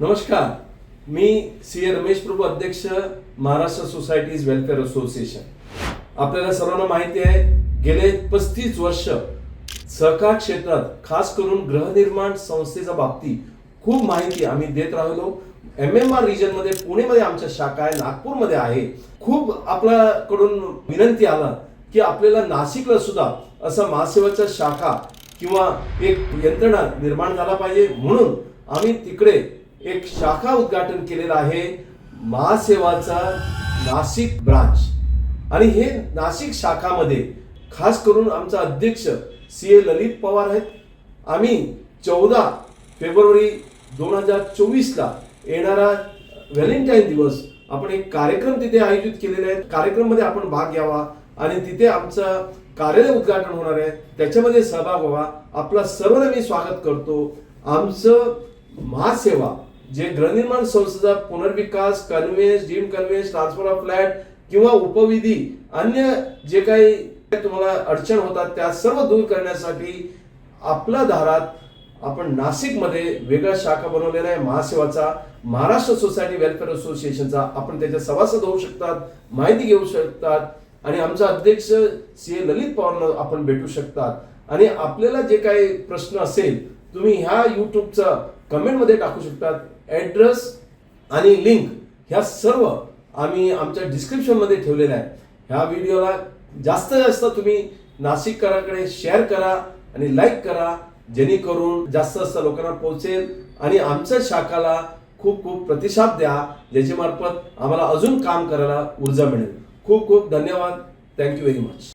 नमस्कार. मी सी ए रमेश प्रभू अध्यक्ष Maharashtra societies welfare association. आपल्याला सर्वांना माहिती आहे गेले पस्तीस वर्ष सहकार क्षेत्रात खास करून गृहनिर्माण संस्थेच्या बाबतीत खूप माहिती आम्ही देत राहिलो. एम एम आर रिजनमध्ये पुणेमध्ये आमच्या शाखा आहे नागपूरमध्ये आहे. खूप आपल्याकडून विनंती आला की आपल्याला नाशिकला सुद्धा असा महासेवाच्या शाखा किंवा एक यंत्रणा निर्माण झाला पाहिजे. म्हणून आम्ही तिकडे एक शाखा उद्घाटन केलेलं आहे महासेवाचा नाशिक ब्रांच आणि हे नाशिक शाखामध्ये खास करून आमचा अध्यक्ष सी ए ललित पवार आहेत. आम्ही चौदा फेब्रुवारी दोन हजार चोवीसला येणारा व्हॅलेंटाईन दिवस आपण एक कार्यक्रम तिथे आयोजित केलेले आहेत कार्यक्रममध्ये आपण भाग घ्यावा आणि तिथे आमचं कार्यालय उद्घाटन होणार आहे. त्याच्यामध्ये सहभाग व्हावा. आपला सर्वांना मी स्वागत करतो. आमचं महासेवा जे गृहनिर्माण संस्थेचा पुनर्विकास कन्व्हेन्स जिम कन्व्हेन्स ट्रान्सफर ऑफ फ्लॅट किंवा उपविधी अन्य जे काही तुम्हाला अडचण होतात त्या सर्व दूर करण्यासाठी आपल्या दारात आपण नाशिकमध्ये वेगळा शाखा बनवलेला आहे. महासेवाचा महाराष्ट्र सोसायटी वेलफेअर असोसिएशनचा. आपण त्याच्या सभासद होऊ शकतात माहिती घेऊ शकतात आणि आमचा अध्यक्ष सी ए ललित पवारांना आपण भेटू शकतात. आणि आपल्याला जे काही प्रश्न असेल तुम्ही ह्या युट्यूबचा कमेंटमध्ये टाकू शकतात. ॲड्रेस आणि लिंक ह्या सर्व आम्ही आमच्या डिस्क्रिप्शनमध्ये ठेवलेल्या आहे ह्या व्हिडिओला जास्तीत जास्त तुम्ही नाशिककरांकडे शेअर करा आणि लाईक करा जेणेकरून जास्त जास्त लोकांना पोहोचेल आणि आमच्या शाखाला खूप खूप प्रतिसाद द्या ज्याच्यामार्फत आम्हाला अजून काम करायला ऊर्जा मिळेल. खूप खूप धन्यवाद. Thank you very much